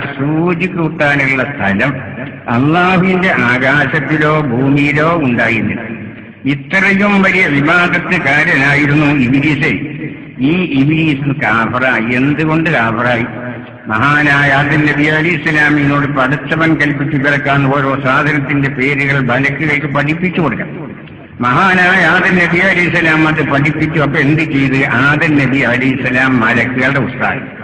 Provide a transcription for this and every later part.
സൂചി കൂട്ടാനുള്ള സ്ഥലം അള്ളാഹുവിന്റെ ആകാശത്തിലോ ഭൂമിയിലോ ഉണ്ടായിരുന്നില്ല. ഇത്രയും വലിയ വിവാദത്തുകാരനായിരുന്നു ഇബിലീസ്. ഈ ഇബിലീസ് കാഫറായി. എന്തുകൊണ്ട് കാഫറായി? മഹാനായ ആദം നബി അലി ഇസ്ലാമിനോട് പഠിച്ചവൻ കൽപ്പിച്ചു കിടക്കാൻ ഓരോ സാധനത്തിന്റെ പേരുകൾ ബലക്കുകൾക്ക് പഠിപ്പിച്ചു കൊടുക്കാം. മഹാനായ ആദൻ നബി അലി ഇസ്ലാം അത് പഠിപ്പിച്ചു. അപ്പൊ എന്ത് ചെയ്ത്? ആദൻ നബി അലി ഇസ്ലാം മലക്കുകളുടെ ഉസ്താദ്.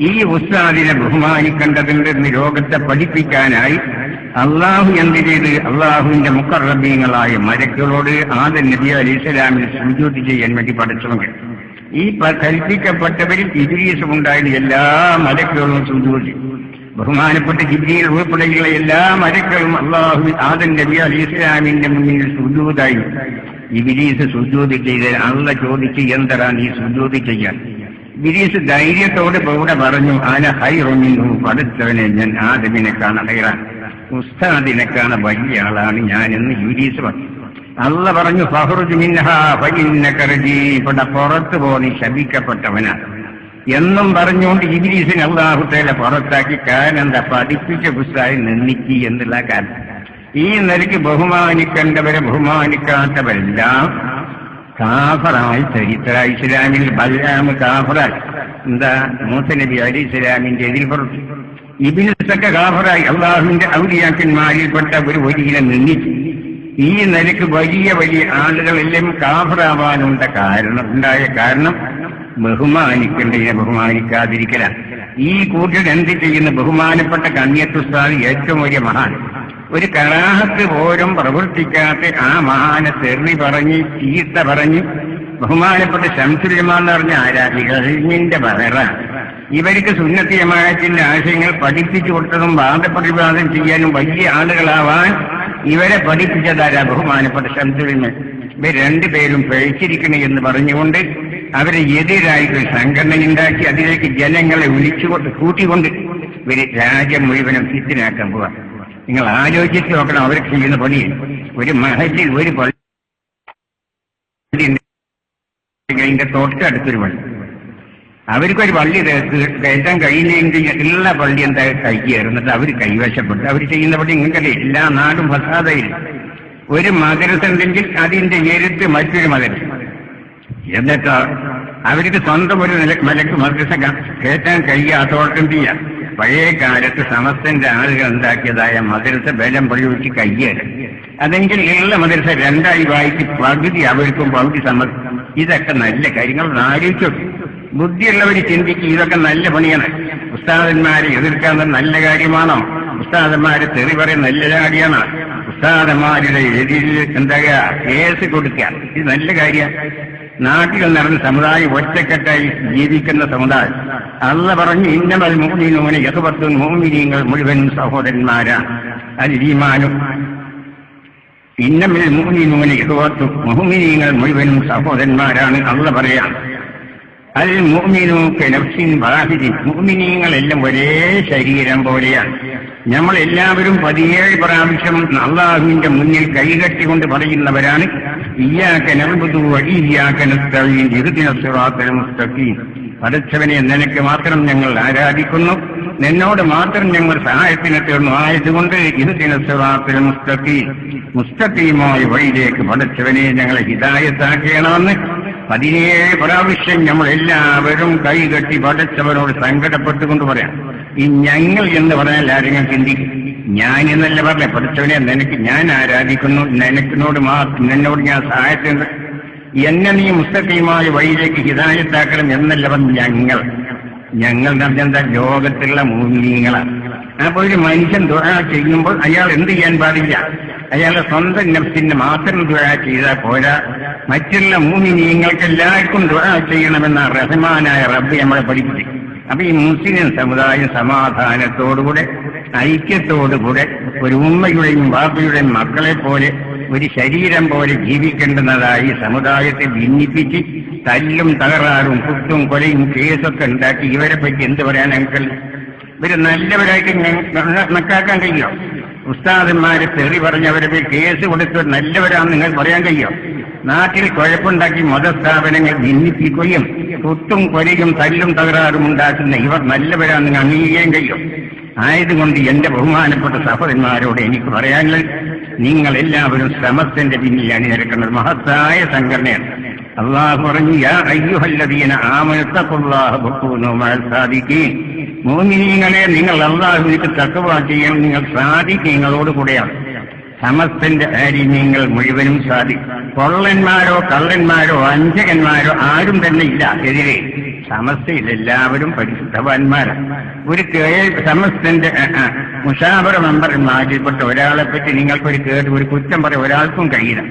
ഈ ഉസ്താദിനെ ബഹുമാനിക്കേണ്ടതുണ്ടെന്ന് ലോകത്തെ പഠിപ്പിക്കാനായി അള്ളാഹു എന്ത് ചെയ്ത്? അള്ളാഹുവിന്റെ മുക്കറബീങ്ങളായ മരക്കളോട് ആദ്യ നബി അലി ഇസ്ലാമിന് സുജൂതി ചെയ്യാൻ വേണ്ടി പഠിച്ചവങ്ങൾ ഈ കൽപ്പിക്കപ്പെട്ടവരിൽ ഇബിലീസും ഉണ്ടായിരുന്ന എല്ലാ മലക്കുകളും സുജൂതി. ബഹുമാനപ്പെട്ട ജിബ്രിയിൽ ഉൾപ്പെടെയുള്ള എല്ലാ മരക്കളും അള്ളാഹു ആദൻ നബി അലി ഇസ്ലാമിന്റെ മുന്നിൽ സുജൂതായി. ഇബിലീസ് സുജൂതി ചെയ്ത് അള്ള ചോദിച്ച് എന്തരാണ് ഈ സുജൂതി ചെയ്യാൻ? ബിരീസ് ധൈര്യത്തോട് ഇവിടെ പറഞ്ഞു. ആന ഹൈറൊന്നു പഠിച്ചവനെ ഞാൻ ആദമിനെക്കാണ് ഹൈറാൻ ഉസ്താദിനെക്കാണ് വലിയ ആളാണ് ഞാനെന്ന് ഗിരീഷ് പറഞ്ഞു. അള്ള പറഞ്ഞു ഫഹ്റുജ് മിൻഹ ഇവിടെ പുറത്തു പോന്നി ശപിക്കപ്പെട്ടവനാണ് എന്നും പറഞ്ഞുകൊണ്ട് ഇബിലീസിനെ അള്ളാഹുത്തേല പുറത്താക്കി കാരണം എന്താ പഠിപ്പിച്ച പുസ്തകം നിന്ദിക്കി എന്നുള്ള കാരണം ഈ നിലയ്ക്ക് ബഹുമാനിക്കേണ്ടവരെ ബഹുമാനിക്കാത്തവരെല്ലാം കാഫറായി ചരിത്ര ഇസ്ലാമിൽ ബലരാമ് കാഫറായി. എന്താ? മൂസനബി അലി ഇസ്ലാമിന്റെ എതിൽ പുറത്തു ഇബിനൊക്കെ കാഫറായി. അള്ളാഹുവിന്റെ ഔലിയാക്കന്മാരിൽപ്പെട്ട ഒരു വലിയ നിന്നിച്ചു ഈ നിലയ്ക്ക് വലിയ വലിയ ആളുകളെല്ലാം കാഫറാവാനുണ്ട കാരണം ഉണ്ടായ കാരണം ബഹുമാനിക്കേണ്ടതിനെ ബഹുമാനിക്കാതിരിക്കലാണ്. ഈ കൂട്ടിൽ എന്ത് ചെയ്യുന്ന? ബഹുമാനപ്പെട്ട കണ്യത്തുസ്ഥാൻ ഏറ്റവും വലിയ മഹാൻ. ഒരു കറാഹത്ത് പോലും പ്രവർത്തിക്കാത്ത ആ മഹാനെ തെറി പറഞ്ഞ് ചീത്ത പറഞ്ഞ് ബഹുമാനപ്പെട്ട ശംസുലമാന്ന് പറഞ്ഞ ആരാധികളിന്റെ പകര ഇവർക്ക് സുന്നത്തിയമായത്തിന്റെ ആശയങ്ങൾ പഠിപ്പിച്ചു കൊടുത്തതും വാദപ്രതിവാദം ചെയ്യാനും വലിയ ആളുകളാവാൻ ഇവരെ പഠിപ്പിച്ചതാരാ ബഹുമാനപ്പെട്ട ശംസുലിമ ഇവർ രണ്ടുപേരും പഴിച്ചിരിക്കണം എന്ന് പറഞ്ഞുകൊണ്ട് അവരെ എതിരായിട്ടൊരു സംഘടനയുണ്ടാക്കി അതിലേക്ക് ജനങ്ങളെ വിളിച്ചുകൊണ്ട് കൂട്ടിക്കൊണ്ട് ഇവർ രാജ്യം മുഴുവനും ഫിത്തിനാക്കാൻ പോവാ. നിങ്ങൾ ആലോചിച്ച് നോക്കണം അവർ ചെയ്യുന്ന പണി. ഒരു മഹലിൽ ഒരു പള്ളി അതിന്റെ തൊട്ടടുത്തൊരു പള്ളി. അവർക്കൊരു പള്ളി കയറ്റാൻ കഴിയില്ലെങ്കിൽ എല്ലാ പള്ളി എന്താ കൈകയറുന്നത് അവർ കൈവശപ്പെട്ട് അവർ ചെയ്യുന്ന പള്ളി നിങ്ങൾക്കല്ലേ? എല്ലാ നാടും ഫസാദയിൽ. ഒരു മകരസുണ്ടെങ്കിൽ അതിന്റെ എരുത്ത് മറ്റൊരു മകര എന്നിട്ട് അവർക്ക് സ്വന്തം ഒരു നില മലക്ക് മദ്രസ കയറ്റാൻ കഴിയാത്തോടം ചെയ്യാം പഴയ കാലത്ത് സമസ്തന്റെ ആളുകൾ ഉണ്ടാക്കിയതായ മദ്രസ ബലം പ്രയോഗിച്ച് കയ്യേറി അതെങ്കിൽ ഉള്ള മദ്രസ രണ്ടായി വായിച്ച് പകുതി അവർക്കും പകുതി സമ ഇതൊക്കെ നല്ല കാര്യങ്ങൾ ആലോചിച്ചോട്ടെ ആലോചിച്ചു ബുദ്ധിയുള്ളവർ ചിന്തിക്കും ഇതൊക്കെ നല്ല പണിയാണ്. ഉസ്താദന്മാരെ എതിർക്കാൻ നല്ല കാര്യമാണോ. ഉസ്താദന്മാരെ തെറി പറയാൻ നല്ല കാര്യമാണ്. ഉസ്താദന്മാരുടെ എതിരിൽ എന്താ കേസ് കൊടുക്കുക. ഇത് നല്ല കാര്യമാണ് നാട്ടിൽ നടന്ന സമുദായം ഒറ്റക്കെട്ടായി ജീവിക്കുന്ന സമുദായം. അള്ള പറഞ്ഞു ഇന്നമൽ മോമിനൂനെ യഥപത്തും മോമിനീങ്ങൾ മുഴുവൻ സഹോദരന്മാരാണ് അരിമാനും ഇന്നമിൽ മോമിനൂനെ യഥപത്തും മോമിനിയങ്ങൾ മുഴുവനും സഹോദരന്മാരാണ് അള്ള പറയാം. അതിൽ മോമിനൂക്ക് നഫ്സിൻ വാഹിദിൻ മുഅ്മിനീങ്ങളെല്ലാം ഒരേ ശരീരം പോലെയാണ് നമ്മളെല്ലാവരും പതിയേഴ് പ്രാവശ്യം അള്ളാഹുവിന്റെ മുന്നിൽ കൈകെട്ടിക്കൊണ്ട് പറയുന്നവരാണ് ഇയ്യാക്ക മുസ്തഖീം. പടച്ചവനെ നിനക്ക് മാത്രം ഞങ്ങൾ ആരാധിക്കുന്നു. നിന്നോട് മാത്രം ഞങ്ങൾ സഹായത്തിന് തീർന്നു. ആയതുകൊണ്ട് ഇഹ്ദിന സിറാത്തൽ മുസ്തഖീം. മുസ്തഖീമായ വഴിയിലേക്ക് പടച്ചവനെ ഞങ്ങളെ ഹിതായത്താക്കണമെന്ന് പതിനേഴ് പ്രാവശ്യം നമ്മൾ എല്ലാവരും കൈകെട്ടി പടച്ചവനോട് സങ്കടപ്പെട്ടുകൊണ്ട് പറയാം. ഈ ഞങ്ങൾ എന്ന് പറഞ്ഞാൽ ആരെങ്കിലും ചിന്തിക്കും. ഞാൻ എന്നല്ല പറഞ്ഞ പഠിച്ചവനെ നിനക്ക് ഞാൻ ആരാധിക്കുന്നു നിനക്കിനോട് മാത്രം നിന്നോട് ഞാൻ സഹായത്തിന് എന്നെ നീ മുസ്തഖീമായ വഴിയിലേക്ക് ഹിതായത്താക്കണം എന്നല്ല പറഞ്ഞ ഞങ്ങൾ. ഞങ്ങൾ ലോകത്തിലുള്ള എന്താ? ലോകത്തുള്ള മൂല്യങ്ങളാണ്. അപ്പൊ ഒരു മനുഷ്യൻ ദുഴ ചെയ്യുമ്പോൾ അയാൾ എന്ത് ചെയ്യാൻ പാടില്ല? അയാളുടെ സ്വന്തം നഫ്സിന് മാത്രം ദുഴ ചെയ്താൽ പോരാ. മറ്റുള്ള മൂന്നിനീയങ്ങൾക്ക് എല്ലാവർക്കും ദുഴ ചെയ്യണമെന്ന റഹ്മാനായ റബ്ബ് നമ്മളെ പഠിപ്പിച്ചു. അപ്പൊ ഈ മുസ്ലിം സമുദായം സമാധാനത്തോടുകൂടെ ഐക്യത്തോടുകൂടെ ഒരു ഉമ്മയുടെയും ബാപ്പയുടെയും മക്കളെ പോലെ ഒരു ശരീരം പോലെ ജീവിക്കേണ്ടുന്നതായി സമുദായത്തെ ഭിന്നിപ്പിച്ച് തല്ലും തകരാറും കുത്തും കൊലയും കേസൊക്കെ ഉണ്ടാക്കി ഇവരെ പറ്റി എന്ത് പറയാൻ ഞങ്ങൾക്ക് ഇവർ നല്ലവരായിട്ട് നക്കാക്കാൻ കഴിയോ? ഉസ്താദന്മാരെ തെറി പറഞ്ഞവരെ പോയി കേസ് കൊടുത്ത് നല്ലവരാണെന്ന് നിങ്ങൾ പറയാൻ കഴിയോ? നാട്ടിൽ കുഴപ്പമുണ്ടാക്കി മതസ്ഥാപനങ്ങൾ ഭിന്നിപ്പിക്കുകയും കുത്തും കൊലയും തല്ലും തകരാറും ഉണ്ടാക്കുന്ന ഇവർ നല്ലവരാണെന്ന് അംഗീകരിക്കാൻ കഴിയും? ആയതുകൊണ്ട് എന്റെ ബഹുമാനപ്പെട്ട സഹോദരന്മാരോട് എനിക്ക് പറയാനുള്ളത് നിങ്ങൾ എല്ലാവരും ശ്രമത്തിന്റെ പിന്നിൽ അണിനിരക്കുന്നത് മഹത്തായ സംഘടനയാണ്. അള്ളാഹു പറഞ്ഞു യാ അയ്യുഹല്ലദീന സാദിഖീൻ. മോമിനീങ്ങളെ നിങ്ങൾ അള്ളാഹുവിക്ക് തക്കവാ ചെയ്യാൻ നിങ്ങൾ സാധിക്കങ്ങളോട് കൂടെയാണ്. സമസ്തന്റെ നിങ്ങൾ മുഴുവനും സാധിക്കും. കൊള്ളന്മാരോ കള്ളന്മാരോ അഞ്ചകന്മാരോ ആരും തന്നെ ഇല്ല എതിരെ. സമസ്തയിൽ എല്ലാവരും പരിശുദ്ധവാന്മാരാണ് ഒരു കേ- സമസ്തന്റെ മുഷാബറ മെമ്പർമാരിൽപ്പെട്ട ഒരാളെ പറ്റി നിങ്ങൾക്കൊരു കേട്ട് ഒരു കുറ്റം പറയും ഒരാൾക്കും കഴിയില്ല.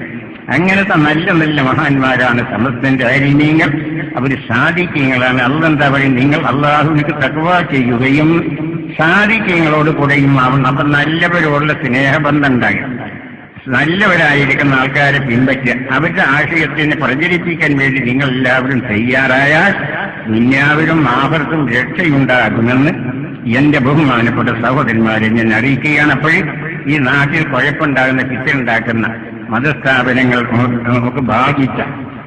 അങ്ങനത്തെ നല്ല നല്ല മഹാന്മാരാണ് സമസ്തന്റെ അരിമീങ്ങൾ അവർ സാധിക്കങ്ങളാണ്. അല്ലെന്താ പറയും? നിങ്ങൾ അള്ളാഹുവിനക്ക് തക്കവ ചെയ്യുകയും സാധിക്കങ്ങളോട് കൂടെയും ആവണം. അവർ നല്ലവരോടുള്ള സ്നേഹബന്ധം ഉണ്ടായി നല്ലവരായിരിക്കുന്ന ആൾക്കാരെ പിൻപറ്റുക അവരുടെ ആശയത്തിനെ പ്രചരിപ്പിക്കാൻ വേണ്ടി നിങ്ങൾ എല്ലാവരും തയ്യാറായാൽ ദുന്യാവിലും ആഭർത്തും രക്ഷയുണ്ടാകുമെന്ന് എന്റെ ബഹുമാനപ്പെട്ട സഹോദരന്മാരെ ഞാൻ അറിയിക്കുകയാണ്. അപ്പോൾ ഈ നാട്ടിൽ കുഴപ്പമുണ്ടാകുന്ന പിച്ചുണ്ടാക്കുന്ന മതസ്ഥാപനങ്ങൾ നമുക്ക് ബാധിച്ച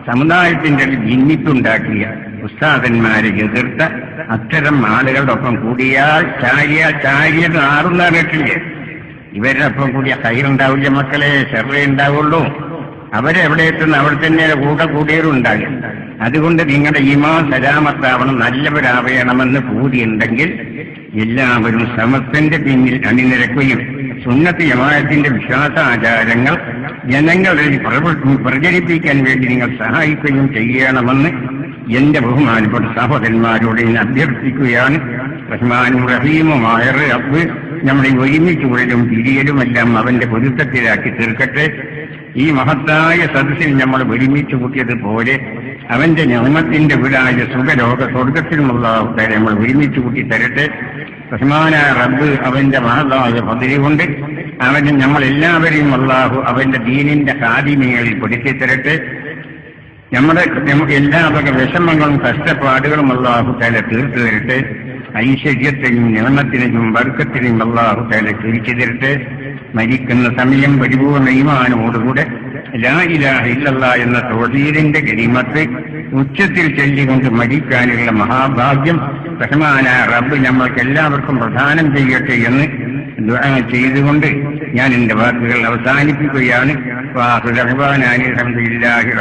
സമുദായത്തിന്റെ ഭിന്നിപ്പുണ്ടാക്കിയ ഉസ്താദന്മാരെ എതിർത്ത അത്തരം ആളുകളുടെ ഒപ്പം കൂടിയാൽ ചാരിയ ചാരിയത് ആറുന്ന കേട്ടില്ലേ ഇവരുടെ ഒപ്പം കൂടിയ കയ്യിലുണ്ടാവില്ല മക്കളെ ചെറുതേ ഉണ്ടാവുള്ളൂ. അവരെവിടെ എത്തുന്ന അവിടെ തന്നെ കൂടെ കൂടിയവരും ഉണ്ടാകും അതുകൊണ്ട് നിങ്ങളുടെ ഇമാ സലാമത്താവണം നല്ലവരാവണമെന്ന് കൂടിയുണ്ടെങ്കിൽ എല്ലാവരും സമത്തിന്റെ പിന്നിൽ അണിനിരക്കുകയും സുന്നത്ത് ജമാഅത്തിന്റെ വിശ്വാസാചാരങ്ങൾ ജനങ്ങളിൽ പ്രചരിപ്പിക്കാൻ വേണ്ടി നിങ്ങൾ സഹായിക്കുകയും ചെയ്യണമെന്ന് എന്റെ ബഹുമാനപ്പെട്ട സഹോദരന്മാരോട് ഞാൻ അഭ്യർത്ഥിക്കുകയാണ്. റഹ്മാനും റഹീമുമായ റബ്ബ് നമ്മുടെ ഒരുമിച്ച് കൂടലും പിരിയലുമെല്ലാം അവന്റെ പൊരുത്തത്തിലാക്കി തീർക്കട്ടെ. ഈ മഹത്തായ സദസ്സിൽ നമ്മൾ ഒരുമിച്ച് കൂട്ടിയതുപോലെ അവന്റെ നിയമത്തിന്റെ വീടായ സുഖലോക സ്വർഗത്തിലുമുള്ള ആൾക്കാരെ നമ്മൾ ഒരുമിച്ച് കൂട്ടി തരട്ടെ. റഹ്മാനായ റബ്ബ് അവന്റെ മഹത്തായ പദ്ധതി കൊണ്ട് അവന് നമ്മൾ എല്ലാവരെയും അള്ളാഹു അവന്റെ ദീനിന്റെ കാതിമികളിൽ പെടുത്തി തരട്ടെ. നമ്മുടെ എല്ലാ വക വിഷമങ്ങളും കഷ്ടപ്പാടുകളും അള്ളാഹു തല തീർത്തു തരട്ടെ. ഐശ്വര്യത്തെയും നിയമത്തിനെയും വർഗത്തിനെയും അള്ളാഹു തല തിരിച്ചു തരട്ടെ. മരിക്കുന്ന സമയം പരിപൂർണ ഈമാനോടുകൂടെ ലാ ഇലാഹ ഇല്ലല്ലാ എന്ന തോതീരിന്റെ ഗരിമത്ത് ഉച്ചത്തിൽ ചൊല്ലിക്കൊണ്ട് മരിക്കാനുള്ള മഹാഭാഗ്യം റഹ്മാന റബ്ബ് നമ്മൾക്ക് എല്ലാവർക്കും പ്രദാനം ചെയ്യട്ടെ എന്ന് ചെയ്തുകൊണ്ട് ഞാൻ എന്റെ വാക്കുകൾ അവസാനിപ്പിക്കുകയാണ്. അസ്സലാമലൈക്കും റഹ്മാനാനി അൽഹംദുലില്ലാഹി